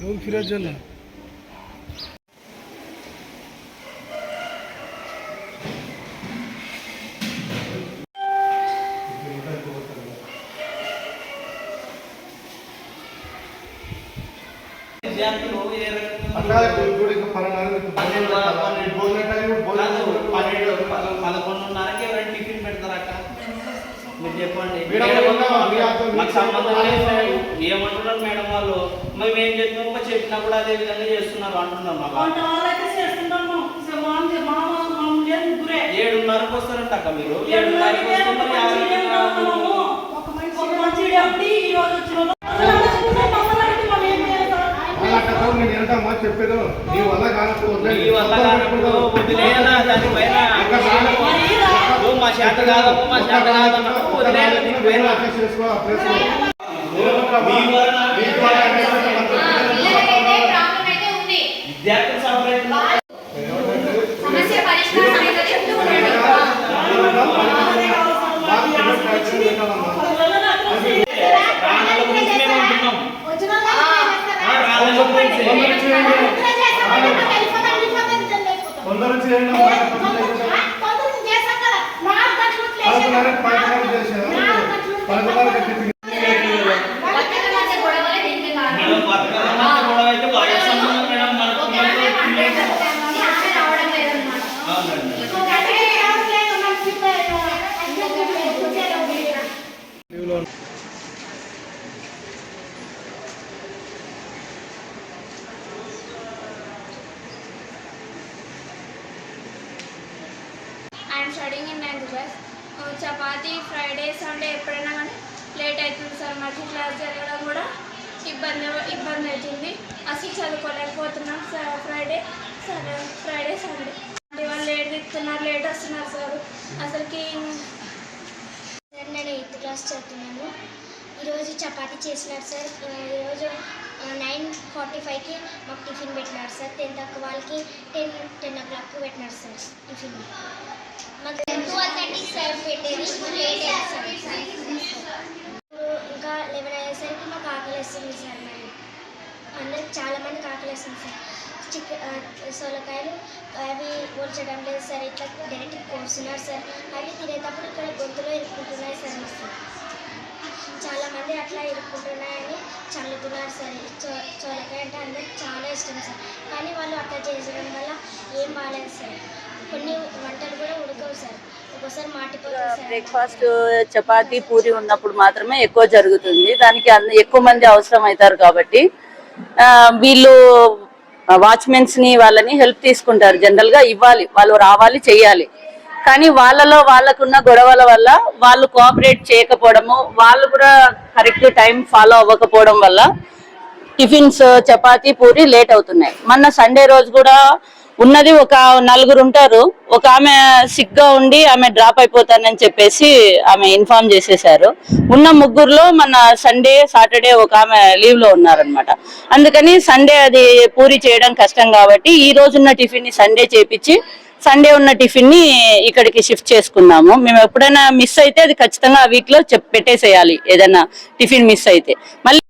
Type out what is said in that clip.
ఎవరు ఫిర్యాదు చేయాలి విద్యార్థులు ఏ రకంగా అట్లా ఇప్పుడు ఇంకా పలానా మీకు భోజనం పెట్టాలా? ఈ భోజనం టైం కూడా భోజనం కాదు, పెట్టాలా? పన్నెండు పద- మీరు చెప్పండి. మాకు సంబంధం లేదు ఏమంటున్నారు మేడం వాళ్ళు? మేము ఏం చెప్పినా చెప్పినా కూడా అదే విధంగా చేస్తున్నారు అంటున్నారు మాకు. ఏడున్నరకు వస్తారంట అక్క మీరు ఏడున్నరకి చెప్పేది. నీ వల్ల కానప్పుడు. ఈ వల్ల కానప్పుడు వదిలేయనా దానిపైన ఒక నాలుగు- మరి రా. ఓ మా చేత కాదమ్మా మా చేత నాలుగు- కాదన్నప్పుడు ఒక I'm studying in ninth class chapati Friday Sunday ఎప్పుడైనా కానీ లేట్ అవుతుంది సార్. మధ్య క్లాస్ జరగడం కూడా ఇబ్బంది ఇబ్బంది అవుతుంది. అసలు చదువుకోలేకపోతున్నాం సార్ ఫ్రైడే సరే ఫ్రైడే సండే వాళ్ళు లేట్ దిక్కుతున్నారు లేట్ వస్తున్నారు సార్. అసలుకి సార్ నేను ఎయిత్ క్లాస్ చదువుతున్నాను ఈరోజు చపాతీ చేసినారు సార్. ఈరోజు నైన్ ఫార్టీ ఫైవ్కి మాకు టిఫిన్ పెట్టినారు సార్. టెన్త్ తక్కువ వాళ్ళకి టెన్ టెన్ ఓ క్లాక్కి పెట్టినారు సార్ టిఫిన్. మాకు ట్వెల్వ్ థర్టీకి సార్ పెట్టేది. లేట్ అయింది సార్. ఇంకా లెవెన్ అయ్యేసరికి మాకు ఆకలి వేస్తుంది సార్. మరి అందరికి చాలామందికి ఆకలి వేస్తుంది సార్. చికెన్ సొలకాయలు అవి పోల్చడం లేదు సార్. ఇట్లా డైరెక్ట్ కోస్తున్నారు సార్. అవి తినేటప్పుడు ఇక్కడ గొంతులో ఇరుక్కుంటున్నాయి సార్ మస్తు చాలా మంది అట్లా ఇరుక్కుంటున్నాయని చల్లుతున్నారు సార్. చో చోలకాయ అంటే అందరికి చాలా ఇష్టం సార్. కానీ వాళ్ళు అట్లా చేసడం వల్ల ఏం బాగాలేదు సార్. కొన్ని వంటలు కూడా ఉడకవు సార్. ఒక్కోసారి మాటిపోతుంది సార్. బ్రేక్ఫాస్ట్ చపాతీ పూరి ఉన్నప్పుడు మాత్రమే ఎక్కువ జరుగుతుంది. దానికి ఎక్కువ మంది అవసరం అవుతారు కాబట్టి వీళ్ళు వాచ్మెన్స్ని వాళ్ళని హెల్ప్ తీసుకుంటారు. జనరల్గా ఇవ్వాలి. వాళ్ళు రావాలి చెయ్యాలి కానీ వాళ్ళలో వాళ్ళకున్న గొడవల వల్ల వాళ్ళు కోఆపరేట్ చేయకపోవడము వాళ్ళు కూడా కరెక్ట్ టైం ఫాలో అవ్వకపోవడం వల్ల టిఫిన్స్ చపాతీ పూరి లేట్ అవుతున్నాయి. మొన్న సండే రోజు కూడా ఉన్నది ఒక నలుగురు ఉంటారు. ఒక ఆమె సిక్గా ఉండి ఆమె డ్రాప్ అయిపోతానని చెప్పేసి ఆమె ఇన్ఫార్మ్ చేసేసారు ఉన్న ముగ్గురులో మన సండే సాటర్డే ఒక ఆమె లీవ్లో ఉన్నారనమాట అందుకని సండే అది పూరి చేయడం కష్టం కాబట్టి ఈ రోజున్న టిఫిన్ని సండే చేపించి సండే ఉన్న టిఫిన్ని ఇక్కడికి షిఫ్ట్ చేసుకున్నాము. మేము ఎప్పుడైనా మిస్ అయితే అది ఖచ్చితంగా ఆ వీక్లో చెప్ పెట్టేసేయాలి. ఏదైనా టిఫిన్ మిస్ అయితే. మళ్ళీ